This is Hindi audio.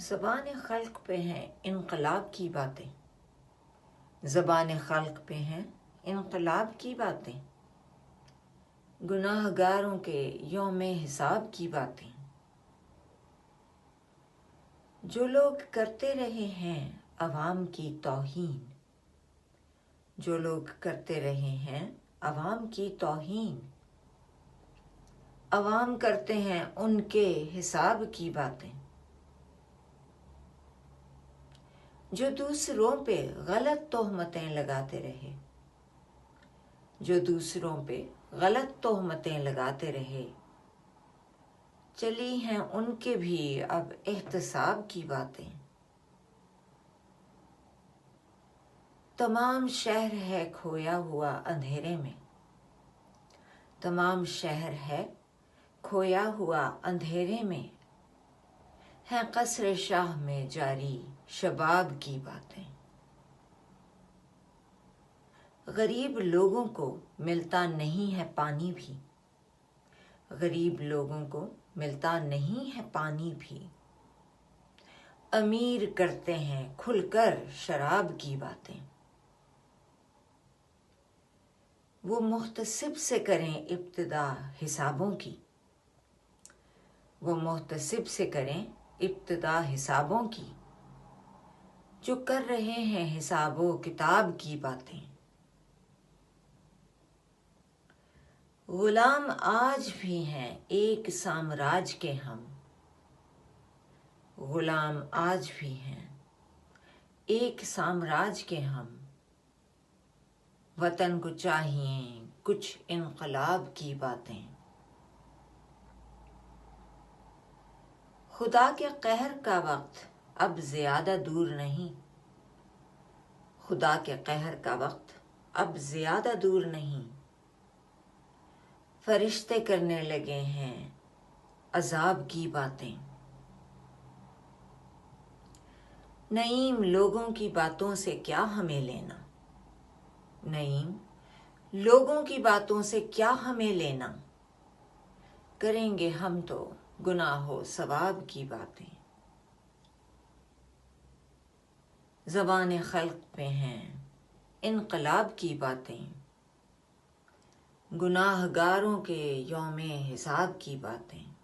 ज़बान खल्क पे हैं इनकलाब की बातें। ज़बान खल्क पे हैं इनकलाब की बातें। गुनाहगारों के योम हिसाब की बातें। जो लोग करते रहे हैं अवाम की तोहीन। जो लोग करते रहे हैं अवाम की तोहीन। अवाम करते हैं उनके हिसाब की बातें। जो दूसरों पे गलत तोहमतें लगाते रहे। जो दूसरों पे गलत तोहमतें लगाते रहे। चली हैं उनके भी अब एहतसाब की बातें। तमाम शहर है खोया हुआ अंधेरे में। तमाम शहर है खोया हुआ अंधेरे में। है कसर शाह में जारी शबाब की बातें। गरीब लोगों को मिलता नहीं है पानी भी। गरीब लोगों को मिलता नहीं है पानी भी। अमीर करते हैं खुलकर शराब की बातें। वो मुख्तसिब से करें इब्तदा हिसाबों की। वो मुख्तसिब से करें इब्तदा हिसाबों की, जो कर रहे हैं हिसाबो किताब की बातें। गुलाम आज भी हैं, एक साम्राज्य के हम। गुलाम आज भी हैं, एक साम्राज्य के हम। वतन को चाहिए, कुछ इनकलाब की बातें। खुदा के कहर का वक्त अब ज़्यादा दूर नहीं। खुदा के कहर का वक्त अब ज़्यादा दूर नहीं। फरिश्ते करने लगे हैं अजाब की बातें। नईम लोगों की बातों से क्या हमें लेना? नईम लोगों की बातों से क्या हमें लेना? करेंगे हम तो गुनाहो, सवाब की बातें। जबान खल्क पे हैं, इनकलाब की बातें। गुनाहगारों के योम हिसाब की बातें।